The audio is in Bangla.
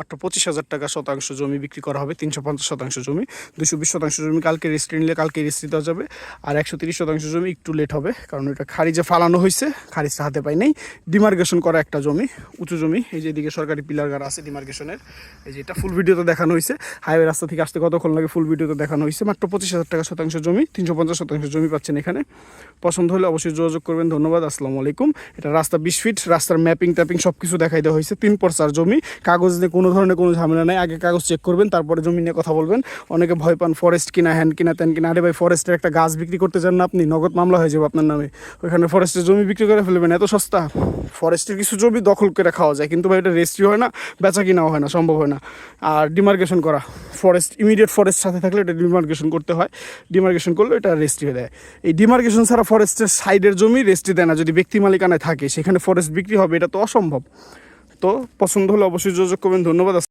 মাত্র পঁচিশ হাজার টাকা শতাংশ জমি বিক্রি করা হবে, তিনশো পঞ্চাশ শতাংশ জমি দুশো বিশ শতাংশ জমি কালকে রেজিস্ট্রি নিলে কালকে রেজিস্ট্রি দেওয়া যাবে, আর একশো তিরিশ শতাংশ জমি একটু লেট হবে, কারণ এটা খারিজে ফালানো হয়েছে, খারিজটা হাতে পাই নাই। ডিমার্গেশন করা একটা জমি, উঁচু জমি, এই যে এদিকে সরকারি পিলার গাড়া আছে ডিমার্গেশনের এই যে এটা ফুল ভিডিওতে দেখানো হয়েছে হাইওয়ে রাস্তা থেকে আসতে কতক্ষণ লাগে ফুল ভিডিওতে দেখানো হয়েছে, মাত্র পঁচিশ হাজার টাকা শতাংশ জমি, তিনশো পঞ্চাশ শতাংশ জমি পাচ্ছেন এখানে। পছন্দ হলে অবশ্যই যোগাযোগ করবেন, ধন্যবাদ, আসসালামু আলাইকুম। এটা রাস্তা বিশ ফিট রাস্তার ম্যাপিং ট্যাপিং সব কিছু দেখাই দেওয়া হয়েছে, তিন পরচার জমি, কাগজ নিয়ে কোনো ধরনের কোনো ঝামেলা নেই। আগে কাগজ চেক করবেন, তারপরে জমি নিয়ে কথা বলবেন। অনেকে ভয় পান ফরেস্ট কিনা হ্যান্ড কিনা, ত্যান কিনা। আরে ভাই ফরেস্টের একটা গাছ বিক্রি করতে চান না আপনি? নগদ মামলা হয়ে যাবে আপনার নামে। ওইখানে ফরেস্টের জমি বিক্রি করে ফেলবেন, এত সস্তা। ফরেস্টের কিছু জমি দখল করে খাওয়া যায়, কিন্তু ভাই, এটা রেজিস্ট্রি হয় না, বেচা কিনাও হয় না, সম্ভব হয় না। আর ডিমার্কেশন করা ফরেস্ট ইমিডিয়েট ফরেস্ট সাথে থাকলে এটা ডিমার্কেশন করতে হয়। ডিমার্কেশন করলে এটা রেজিস্ট্রি হয়ে দেয় এই ডিমার্কেশন ছাড়া ফরেস্টের সাইডের জমি রেজিস্ট্রি দেয় না। যদি ব্যক্তি মালিকানায় থাকে, সেখানে ফরেস্ট বিক্রি হবে, এটা তো অসম্ভব। তো পছন্দ হলে অবশ্যই যোগাযোগ করবেন। ধন্যবাদ